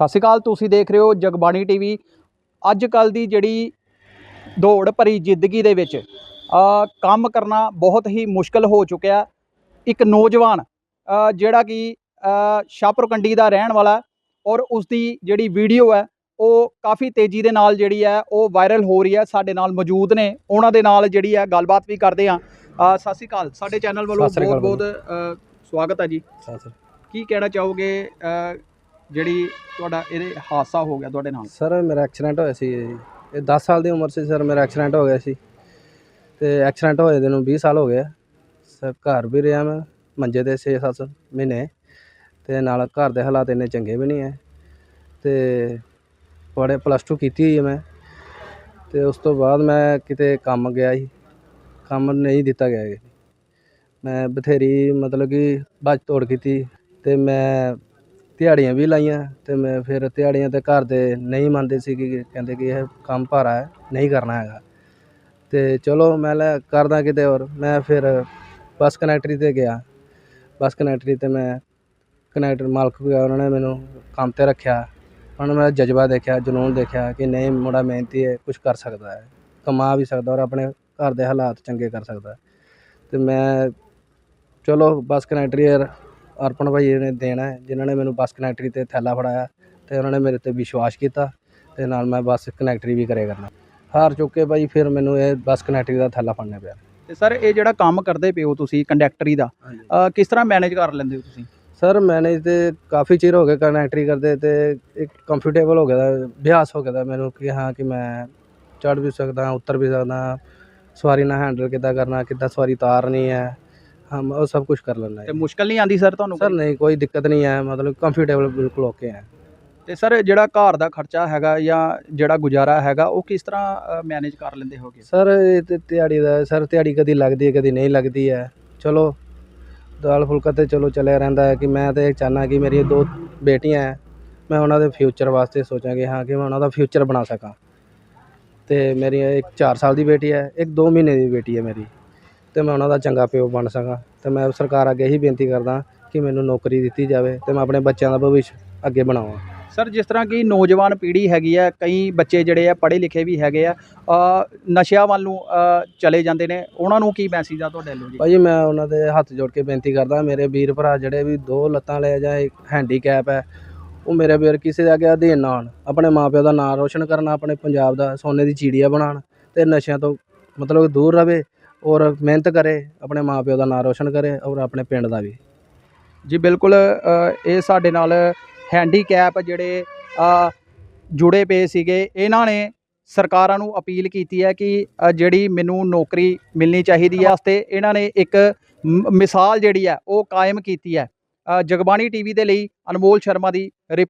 ਸਤਿ ਸ਼੍ਰੀ ਅਕਾਲ ਤੁਸੀਂ ਦੇਖ ਰਹੇ ਹੋ ਜਗਬਾਣੀ ਟੀਵੀ। ਅੱਜ ਕੱਲ ਦੀ ਜਿਹੜੀ ਦੌੜ ਭਰੀ ਜ਼ਿੰਦਗੀ ਦੇ ਵਿੱਚ ਕੰਮ ਕਰਨਾ ਬਹੁਤ ਹੀ ਮੁਸ਼ਕਲ ਹੋ ਚੁੱਕਿਆ। ਇੱਕ ਨੌਜਵਾਨ ਜਿਹੜਾ ਕਿ ਅ, ਸ਼ਾਹਪੁਰ ਕੰਡੀ ਦਾ ਰਹਿਣ ਵਾਲਾ ਔਰ ਉਸ ਦੀ ਜਿਹੜੀ ਵੀਡੀਓ ਹੈ ਉਹ ਕਾਫੀ ਤੇਜ਼ੀ ਦੇ ਨਾਲ ਜਿਹੜੀ ਹੈ ਉਹ ਵਾਇਰਲ ਹੋ ਰਹੀ ਹੈ ਸਾਡੇ ਨਾਲ ਮੌਜੂਦ ਨੇ। ਉਹਨਾਂ ਦੇ ਨਾਲ ਜਿਹੜੀ ਹੈ ਗੱਲਬਾਤ ਵੀ ਕਰਦੇ ਹਾਂ। ਅ, ਸਤਿ ਸ਼੍ਰੀ ਅਕਾਲ। ਸਾਡੇ ਚੈਨਲ ਵੱਲੋਂ ਬਹੁਤ ਬਹੁਤ ਸਵਾਗਤ ਹੈ ਜੀ। ਸਰ ਕੀ ਕਹਿਣਾ ਚਾਹੋਗੇ ਜਿਹੜੀ ਤੁਹਾਡਾ ਇਹਦੇ ਹਾਦਸਾ ਹੋ ਗਿਆ ਤੁਹਾਡੇ ਨਾਲ? ਸਰ, ਮੇਰਾ ਐਕਸੀਡੈਂਟ ਹੋਇਆ ਸੀ ਜੀ। ਇਹ 10 ਸਾਲ ਦੀ ਉਮਰ ਸੀ ਸਰ, ਮੇਰਾ ਐਕਸੀਡੈਂਟ ਹੋ ਗਿਆ ਸੀ। ਤੇ ਐਕਸੀਡੈਂਟ ਹੋਏ ਦੇ ਨੂੰ 20 ਸਾਲ ਹੋ ਗਏ ਸਰ, ਘਰ ਵੀ ਰਿਹਾ ਮੈਂ, ਮੰਜੇ ਤੇ 6-7 ਮਹੀਨੇ। ਤੇ ਨਾਲ ਘਰ ਦੇ ਹਾਲਾਤ ਇੰਨੇ ਚੰਗੇ ਵੀ ਨਹੀਂ ਹੈ ਤੇ ਪੜ੍ਹੇ ਪਲੱਸ 2 ਕੀਤੀ ਹੋਈ ਮੈਂ। ਤੇ ਉਸ ਤੋਂ ਬਾਅਦ ਮੈਂ ਕਿਤੇ ਕੰਮ ਗਿਆ ਸੀ। ਕੰਮ ਨਹੀਂ ਦਿੱਤਾ ਗਿਆ ਮੈਂ ਬਥੇਰੀ ਮਤਲਬ ਕਿ ਭੱਜ ਤੋੜ ਕੀਤੀ। ਤੇ ਮੈਂ ਦਿਹਾੜੀਆਂ ਵੀ ਲਾਈਆਂ ਅਤੇ ਮੈਂ ਫਿਰ ਦਿਹਾੜੀਆਂ ਤੇ ਘਰ ਦੇ ਨਹੀਂ ਮੰਨਦੇ ਸੀ ਕਿ ਕਹਿੰਦੇ ਕਿ ਇਹ ਕੰਮ ਭਾਰਾ ਹੈ, ਨਹੀਂ ਕਰਨਾ ਹੈਗਾ। ਅਤੇ ਚਲੋ ਮੈਂ ਲੈ ਕਰਦਾ ਕਿਤੇ ਹੋਰ, ਮੈਂ ਫਿਰ ਬੱਸ ਕਨੈਕਟਰੀ ਤੇ ਗਿਆ। ਬੱਸ ਕਨੈਕਟਰੀ ਤੇ ਮੈਂ ਕਨੈਕਟਰ ਮਾਲਕ ਗਿਆ ਉਹਨਾਂ ਨੇ ਮੈਨੂੰ ਕੰਮ ਤੇ ਰੱਖਿਆ। ਉਹਨਾਂ ਨੇ ਮੇਰਾ ਜਜ਼ਬਾ ਦੇਖਿਆ, ਜਨੂੰਨ ਦੇਖਿਆ ਕਿ ਨਹੀਂ, ਮੁੰਡਾ ਮਿਹਨਤੀ ਹੈ, ਕੁਛ ਕਰ ਸਕਦਾ ਹੈ, ਕਮਾ ਵੀ ਸਕਦਾ ਔਰ ਆਪਣੇ ਘਰ ਦੇ ਹਾਲਾਤ ਚੰਗੇ ਕਰ ਸਕਦਾ ਅਤੇ ਮੈਂ ਚਲੋ ਬੱਸ ਕਨੈਕਟਰੀ ਅਰ- ਅਰਪਣ ਭਾਈ ਨੇ ਦੇਣਾ ਹੈ ਜਿਨ੍ਹਾਂ ਨੇ ਮੈਨੂੰ ਬੱਸ ਕਨੈਕਟਰੀ ਤੇ ਥੈਲਾ ਫੜਾਇਆ ਤੇ ਉਹਨਾਂ ਨੇ ਮੇਰੇ ਤੇ ਵਿਸ਼ਵਾਸ ਕੀਤਾ ਤੇ ਨਾਲ ਮੈਂ ਬੱਸ ਕਨੈਕਟਰੀ ਵੀ ਕਰੇ ਕਰਨਾ। ਹਾਰ ਚੁੱਕ ਕੇ ਭਾਈ ਫਿਰ ਮੈਨੂੰ ਇਹ ਬੱਸ ਕਨੈਕਟਰੀ ਦਾ ਥੈਲਾ ਫੜਨਾ ਪਿਆ। ਤੇ ਸਰ ਇਹ ਜਿਹੜਾ ਕੰਮ ਕਰਦੇ ਪਿਓ ਤੁਸੀਂ ਕੰਡਕਟਰੀ ਦਾ ਅ, ਕਿਸ ਤਰ੍ਹਾਂ ਮੈਨੇਜ ਕਰ ਲੈਂਦੇ ਹੋ ਤੁਸੀਂ? ਸਰ ਮੈਨੇਜ ਤੇ ਕਾਫੀ ਚਿਰ ਹੋ ਗਿਆ ਕਨੈਕਟਰੀ ਕਰਦੇ ਤੇ ਇੱਕ ਕੰਫਰਟੇਬਲ ਹੋ ਗਿਆ ਦਾ ਅਭਿਆਸ ਹੋ ਗਿਆ ਦਾ ਮੈਨੂੰ ਕਿ ਹਾਂ ਕਿ ਮੈਂ ਚੜ੍ਹ ਵੀ ਸਕਦਾ ਉੱਤਰ ਵੀ ਸਕਦਾ ਸਵਾਰੀ ਨਾਲ ਹੈਂਡਲ ਕਿੱਦਾਂ ਕਰਨਾ ਕਿੱਦਾਂ ਸਵਾਰੀ ਤਾਰਨੀ ਹੈ। ਹਾਂ ਮੈਂ ਉਹ ਸਭ ਕੁਝ ਕਰ ਲੈਂਦਾ ਤੇ ਮੁਸ਼ਕਲ ਨਹੀਂ ਆਂਦੀ ਸਰ ਤੁਹਾਨੂੰ ਸਰ? ਨਹੀਂ ਕੋਈ ਦਿੱਕਤ ਨਹੀਂ ਹੈ ਮਤਲਬ ਕੰਫਰਟੇਬਲ ਬਿਲਕੁਲ ਓਕੇ ਹੈ ਤੇ ਸਰ ਜਿਹੜਾ ਘਰ ਦਾ ਖਰਚਾ ਹੈਗਾ ਜਾਂ ਜਿਹੜਾ ਗੁਜ਼ਾਰਾ ਹੈਗਾ ਉਹ ਕਿਸ ਤਰ੍ਹਾਂ ਮੈਨੇਜ ਕਰ ਲੈਂਦੇ ਹੋਗੇ? ਸਰ ਇਹ ਤੇ ਦਿਹਾੜੀ ਦਾ ਸਰ ਦਿਹਾੜੀ ਕਦੀ ਲੱਗਦੀ ਹੈ ਕਦੀ ਨਹੀਂ ਲੱਗਦੀ ਹੈ। ਚਲੋ ਦਾਲ ਫੁਲਕਾ ਤੇ ਚਲੋ ਚੱਲਿਆ ਰਹਿੰਦਾ ਹੈ ਕਿ ਮੈਂ ਤੇ ਚਾਹੁੰਦਾ ਕਿ ਮੇਰੀ ਦੋ ਬੇਟੀਆਂ ਹੈ ਮੈਂ ਉਹਨਾਂ ਦੇ ਫਿਊਚਰ ਵਾਸਤੇ ਸੋਚਾਂ ਕਿ ਹਾਂ ਕਿ ਮੈਂ ਉਹਨਾਂ ਦਾ ਫਿਊਚਰ ਬਣਾ ਸਕਾਂ। ਤੇ ਮੇਰੀ ਇੱਕ 4 ਸਾਲ ਦੀ ਬੇਟੀ ਹੈ ਇੱਕ 2 ਮਹੀਨੇ ਦੀ ਬੇਟੀ ਹੈ ਮੇਰੀ। ਤੇ ਮੈਂ ਉਹਨਾਂ ਦਾ ਚੰਗਾ ਪਿਓ ਬਣ ਸਕਾਂ। ਤੇ ਮੈਂ ਸਰਕਾਰ ਅੱਗੇ ਇਹੀ ਬੇਨਤੀ ਕਰਦਾ ਕਿ ਮੈਨੂੰ ਨੌਕਰੀ ਦਿੱਤੀ ਜਾਵੇ ਤੇ ਮੈਂ ਆਪਣੇ ਬੱਚਿਆਂ ਦਾ ਭਵਿੱਖ ਅੱਗੇ ਬਣਾਵਾਂ। ਸਰ ਜਿਸ ਤਰ੍ਹਾਂ ਕਿ ਨੌਜਵਾਨ ਪੀੜ੍ਹੀ ਹੈਗੀ ਆ ਕਈ ਬੱਚੇ ਜਿਹੜੇ ਆ ਪੜ੍ਹੇ ਲਿਖੇ ਵੀ ਹੈਗੇ ਆ ਨਸ਼ਿਆਂ ਵੱਲ ਨੂੰ ਚਲੇ ਜਾਂਦੇ ਨੇ। ਉਹਨਾਂ ਨੂੰ ਕੀ ਮੈਸੇਜ ਆ ਤੁਹਾਡੇ ਵੱਲੋਂ ਜੀ? ਭਾਜੀ ਮੈਂ ਉਹਨਾਂ ਦੇ ਹੱਥ ਜੋੜ ਕੇ ਬੇਨਤੀ ਕਰਦਾ ਮੇਰੇ ਵੀਰ ਭਰਾ ਜਿਹੜੇ ਵੀ ਦੋ ਲੱਤਾਂ ਲੈ ਜਾਂ ਇੱਕ ਹੈਂਡੀਕੈਪ ਹੈ ਉਹ ਮੇਰੇ ਵੀਰ ਕਿਸੇ ਦੇ ਅੱਗੇ ਅਧੀਨ ਨਾ ਹੋਣ ਆਪਣੇ ਮਾਪਿਓ ਦਾ ਨਾਮ ਰੋਸ਼ਨ ਕਰਨਾ ਆਪਣੇ ਪੰਜਾਬ ਦਾ ਸੋਨੇ ਦੀ ਚਿੜੀਆ ਬਣਾਉਣ ਤੇ ਨਸ਼ਿਆਂ ਤੋਂ ਮਤਲਬ ਦੂਰ ਰਵੇ। ਔਰ ਮਿਹਨਤ ਕਰੇ ਆਪਣੇ ਮਾਂ ਪਿਓ ਦਾ ਨਾਂ ਰੋਸ਼ਨ ਕਰੇ ਔਰ ਆਪਣੇ ਪਿੰਡ ਦਾ ਵੀ। ਜੀ ਬਿਲਕੁਲ ਇਹ ਸਾਡੇ ਨਾਲ ਹੈਂਡੀਕੈਪ ਜਿਹੜੇ ਜੁੜੇ ਪਏ ਸੀਗੇ ਇਹਨਾਂ ਨੇ ਸਰਕਾਰਾਂ ਨੂੰ ਅਪੀਲ ਕੀਤੀ ਹੈ ਕਿ ਜਿਹੜੀ ਮੈਨੂੰ ਨੌਕਰੀ ਮਿਲਣੀ ਚਾਹੀਦੀ ਹੈ ਵਾਸਤੇ ਇਹਨਾਂ ਨੇ ਇੱਕ ਮਿਸਾਲ ਜਿਹੜੀ ਹੈ ਉਹ ਕਾਇਮ ਕੀਤੀ ਹੈ। ਅ, ਜਗਬਾਣੀ ਟੀਵੀ ਦੇ ਲਈ ਅਨਮੋਲ ਸ਼ਰਮਾ ਦੀ ਰਿਪ